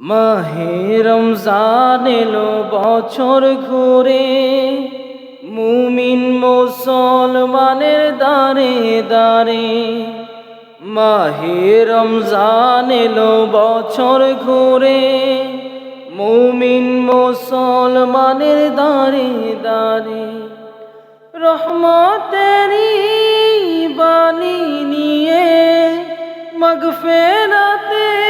মাহে রমজান এলো বছর ঘুরে। মুমিন মুসলমানের দারে দারে মাহে রমজান এলো বছর ঘুরে। মুমিন মুসলমানের দারে দারে রহমতেরি বাণী নিয়ে মগফেরাতের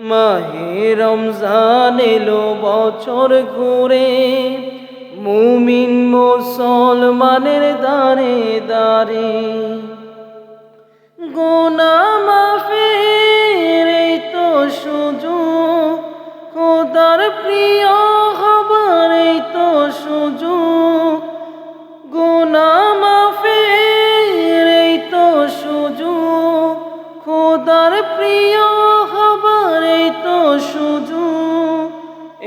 মাহে রমজান এলো বছর ঘুরে। মুমিন মুসলমানের দারে দারে। গোনা মাফের তো সুযোগ। খোদার প্রিয় খবর তো সুযোগ। সুযোগ,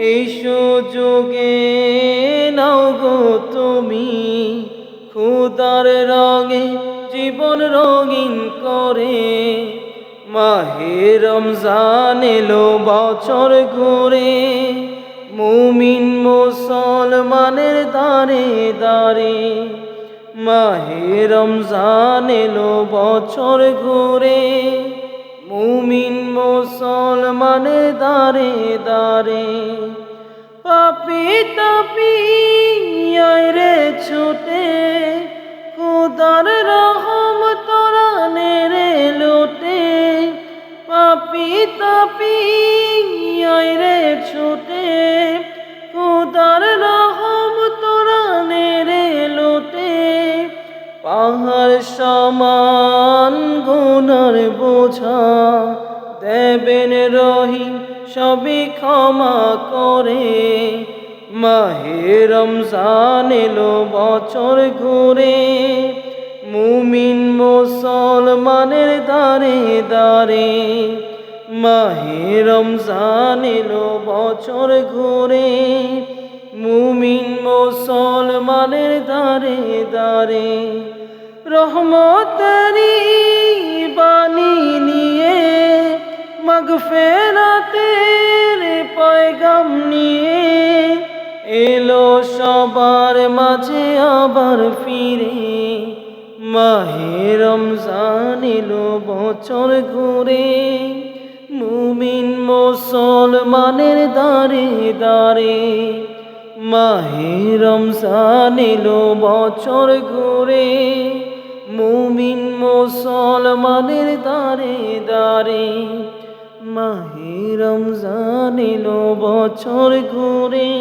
এই সুযোগে নাও গো তুমি। খুদার রঙে জীবন রঙিন করে, মাহে রমজান এলো বছর ঘুরে। মুমিন মুসলমানের দারে দারে মাহে রমজান এলো বছর ঘুরে। মুমিন মুসলমানের দারে দারে পাপি তাপি রে ছুটে, খুদার রহম তোরা নেরে লোটে। পাপি তাপি রে ছুটে, খুদার রহম তোরা নেরে লোটে। পাহাড় সমান গুনার বোঝা, দেবেন রহিম সবই ক্ষমা করে। মাহে রমজান এলো বছর ঘুরে, মুমিন মুসলমানের দারে দারে মাহে রমজান এলো বছর ঘুরে, মুমিন মুসলমানের দারে দারে রহমতারি বাণী নিয়ে মগ মগফেরাতের পয়গাম নিয়ে এলো সবার মাঝে আবার ফিরে। মাহে রমজান এলো বছর ঘুরে। মুমিন মুসলমানের দারে দারে মাহে রমজান এলো বছর ঘুরে। মুমিন মুসলমানের দারে দারে মাহে রমজান বছর ঘুরে।